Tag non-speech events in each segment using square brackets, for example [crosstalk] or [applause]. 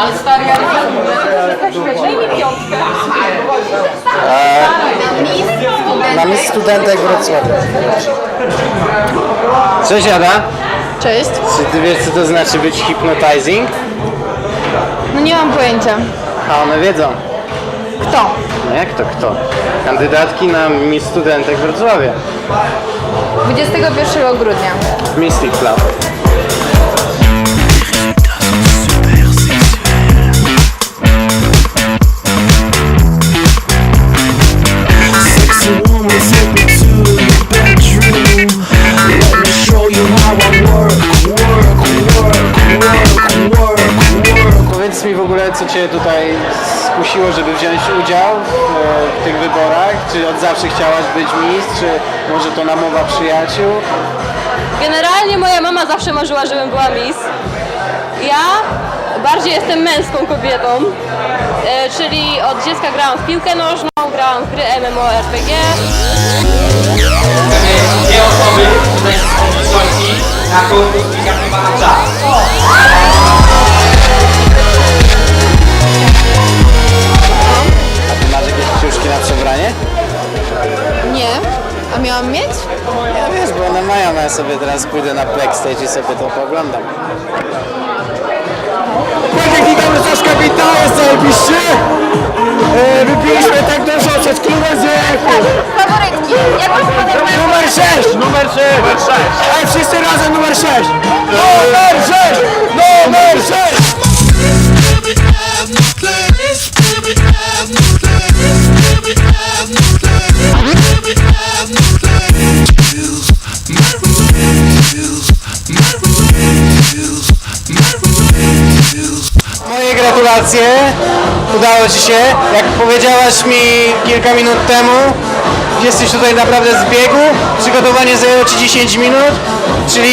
Ale stary, ja Daj mi piątkę. Na Miss Studentek Wrocławia. Cześć Ada. Cześć. Czy ty wiesz co to znaczy być hypnotizing? No nie mam pojęcia. A one wiedzą. Kto? No jak to kto? Kandydatki na Miss Studentek Wrocławia. 21 grudnia. Mystic Club. Powiedz mi w ogóle, co Cię tutaj skusiło, żeby wziąć udział w, e, w tych wyborach? Czy od zawsze chciałaś być Miss, czy może to namowa przyjaciół? Generalnie moja mama zawsze marzyła, żebym była Miss. Ja bardziej jestem męską kobietą, e, czyli od dziecka grałam w piłkę nożną, grałam w gry MMORPG. dwie osoby tutaj są wysoki na i czas. A miałam mieć? Ja wiesz, bo one mają, ja sobie teraz pójdę na backstage i sobie to pooglądam. Wojtek witamy Saszka Wita, jest zajebiście. E, wypiliśmy tak dużo, przez klubę zjechał. Faworytki. Jak podoba? Numer 6, numer 6. Numer 6. Ej, wszyscy razem numer 6. Numer 6, numer 6. Moje gratulacje. Udało Ci się. Jak powiedziałaś mi kilka minut temu, jesteś tutaj naprawdę z biegu. Przygotowanie zajęło Ci 10 minut, czyli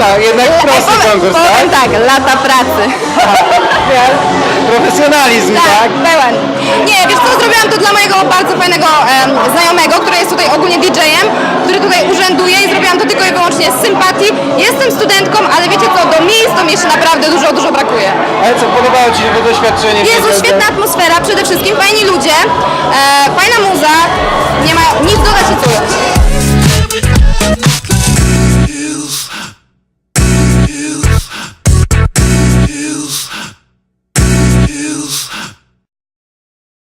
tak, jednak prosty konkurs, tak? Powiem tak, lata pracy. [laughs] Profesjonalizm, tak? pełen. Nie, wiesz co, zrobiłam to dla mojego bardzo fajnego em, znajomego, który jest tutaj ogólnie DJ-em, który tutaj urzęduje i zrobiłam to tylko i wyłącznie z sympatii. Jestem studentką, ale jeszcze naprawdę dużo, dużo brakuje. Ale co, podobało Ci się to doświadczenie? Jezu, świetna atmosfera, przede wszystkim fajni ludzie,